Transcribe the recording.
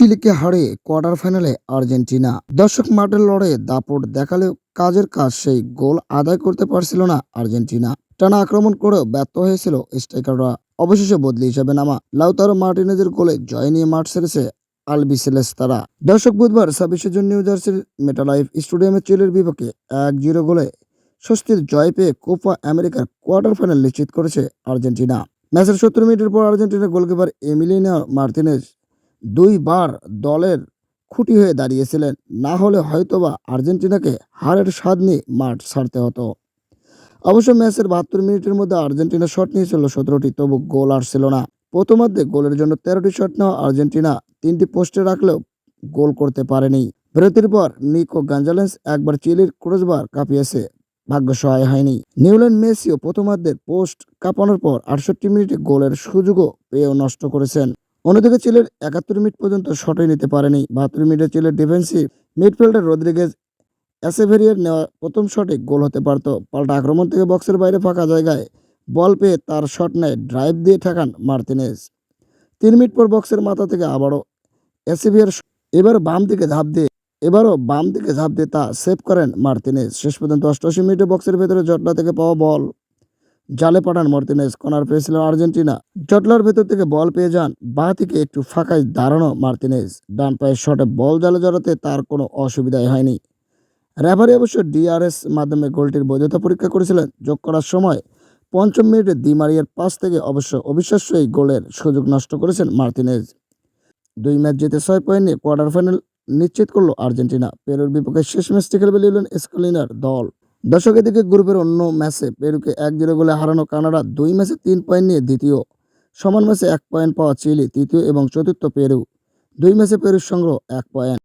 চিলিকে হারে কোয়ার্টার ফাইনালে আর্জেন্টিনা। দর্শক মাঠের লড়াইয়ে দাপট দেখালেও কাজের কাজ সেই গোল আদায় করতে পারছিল না আর্জেন্টিনা। টানা আক্রমণ করেও ব্যর্থ হয়েছিল স্ট্রাইকাররা। অবশেষে বদলি হিসাবে নামা লাউতারো মার্টিনেজের গোলে জয় নিয়ে মাঠ ছেড়েছে আলবিসেলেস তারা দর্শক বুধবার ছাব্বিশে জুন নিউ জার্সির মেটালাইফ স্টেডিয়ামে চিলের বিপক্ষে এক জিরো গোলে স্বস্তির জয় পেয়ে কোপা আমেরিকার কোয়ার্টার ফাইনাল নিশ্চিত করেছে আর্জেন্টিনা। ম্যাচের সত্তর মিনিটের পর আর্জেন্টিনা গোলকিপার এমিলিনা মার্টিনেজ দুইবার দলের খুঁটি হয়ে দাঁড়িয়েছিলেন। না হলে হয়তোবা আর্জেন্টিনাকে হারের স্বাদ নিয়ে মাঠ ছাড়তে হতো। অবশ্য ম্যাচের বাহাত্তর মিনিটের মধ্যে আর্জেন্টিনা শট নিয়েছিল, সতেরোটি, তবু গোল আসছিল না। প্রথমার্ধে গোলের জন্য তেরোটি শট নেওয়া আর্জেন্টিনা তিনটি পোস্টে রাখলেও গোল করতে পারেনি। বিরতির পর নিকো গাঞ্জালেন্স একবার চিলির ক্রোজবার কাঁপিয়েছে। ভাগ্য সহায় হয়নি। নিউল্যান্ড মেসিও প্রথমার্ধের পোস্ট কাঁপানোর পর আটষট্টি মিনিটে গোলের সুযোগও পেয়েও নষ্ট করেছেন। অন্যদিকে চিলের একাত্তর মিনিট পর্যন্ত শটই নিতে পারেনি। বাহাত্তর মিনিটে চিলের ডিফেন্সিভ মিডফিল্ডার রদ্রিগেজ অ্যাসেভেরিয়ার নেওয়া প্রথম শটে গোল হতে পারত। পাল্টা আক্রমণ থেকে বক্সের বাইরে ফাঁকা জায়গায় বল পেয়ে তার শট নেয় ড্রাইভ দিয়ে ঠেকান মার্তিনেজ। তিন মিনিট পর বক্সের মাথা থেকে আবারও অ্যাসেভিয়ার এবার বাম দিকে ঝাঁপ দিয়ে, এবারও বাম দিকে ঝাঁপ দিয়ে তা সেভ করেন মার্তিনেজ। শেষ পর্যন্ত অষ্টআশি মিনিটে বক্সের ভেতরে জটলা থেকে পাওয়া বল জালে পাঠান মার্তিনেজ কর্নার পেয়েছিল আর্জেন্টিনা। জটলার ভেতর থেকে বল পেয়ে যান, বাঁ থেকে একটু ফাঁকায় দাঁড়ানো মার্তিনেজ ডান পায়ের শটে বল জালে জড়াতে তার কোনো অসুবিধাই হয়নি। রেফারি অবশ্য ডিআরএস মাধ্যমে গোলটির বৈধতা পরীক্ষা করেছিলেন। যোগ করার সময় পঞ্চম মিনিটে দিমারিয়ার পাশ থেকে অবশ্য অবিশ্বাস্য এই গোলের সুযোগ নষ্ট করেছেন মার্তিনেজ দুই ম্যাচ জিতে ছয় পয়েন্ট নিয়ে কোয়ার্টার ফাইনাল নিশ্চিত করল আর্জেন্টিনা। পেরুর বিপক্ষে শেষ ম্যাচটি খেলবে লিলেন স্কলিনার দল। দর্শক, এদিকে গ্রুপের অন্য ম্যাচে পেরুকে এক জিরো গোলে হারানো কানাডা দুই ম্যাচে তিন পয়েন্ট নিয়ে দ্বিতীয়, সমান ম্যাচে এক পয়েন্ট পাওয়া চিলি, তৃতীয় এবং চতুর্থ পেরু। দুই ম্যাচে পেরুর সংগ্রহ এক পয়েন্ট।